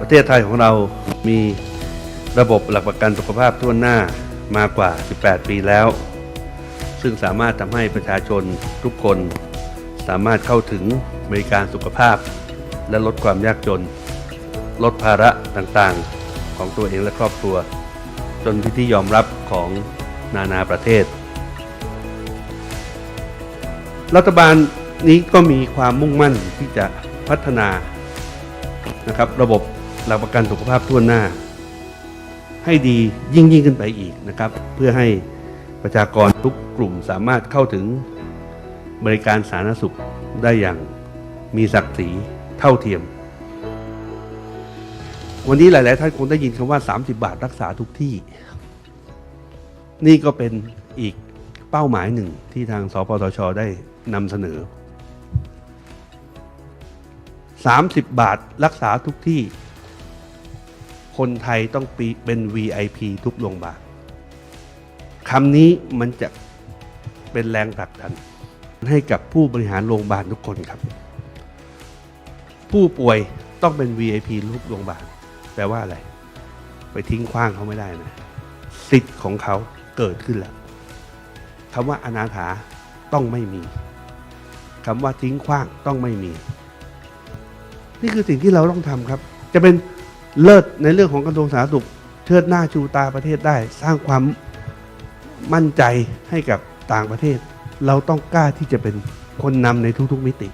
ประเทศไทยของเรามีระบบหลักประกันสุขภาพทั่วหน้ามากว่า 18 ปีแล้ว ซึ่งสามารถทำให้ประชาชนทุกคน สามารถเข้าถึงบริการสุขภาพ และลดความยากจน ลดภาระต่างๆของตัวเองและครอบครัว จนเป็นที่ยอมรับของนานาประเทศ รัฐบาลนี้ก็มีความมุ่งมั่นที่จะพัฒนานะครับระบบ หลักประกันสุขภาพทั่วหน้า ให้ดียิ่งยิ่งขึ้นไปอีกนะครับ เพื่อให้ประชากรทุกกลุ่มสามารถเข้าถึงบริการสาธารณสุขได้อย่างมีศักดิ์ศรีเท่าเทียม วันนี้หลาย ๆ ท่านคงได้ยินคำว่า 30 บาทรักษาทุกที่ นี่ก็เป็นอีกเป้าหมายหนึ่งที่ทางสปสชได้นำเสนอ 30 บาทรักษาทุกที่ คนไทยต้องปีเป็น VIP ทุกโรงพยาบาลคำนี้มันจะเป็นแรงผลักดัน ให้กับผู้บริหารโรงพยาบาลทุกคนครับ ผู้ป่วยต้องเป็น VIP ทุกโรงพยาบาลแปลว่าอะไร ไปทิ้งขว้างเขาไม่ได้นะสิทธิ์ของเขาเกิดขึ้นแล้วคำว่าอนาถาต้องไม่มีคำว่าทิ้งขว้างต้องไม่มี นี่คือสิ่งที่เราต้องทำครับ จะเป็น เลิศในเรื่องของกระทรวงสาธารณสุขเชิดหน้าชูตาประเทศได้ สร้างความมั่นใจให้กับต่างประเทศ เราต้องกล้าที่จะเป็นคนนำในทุกๆมิติ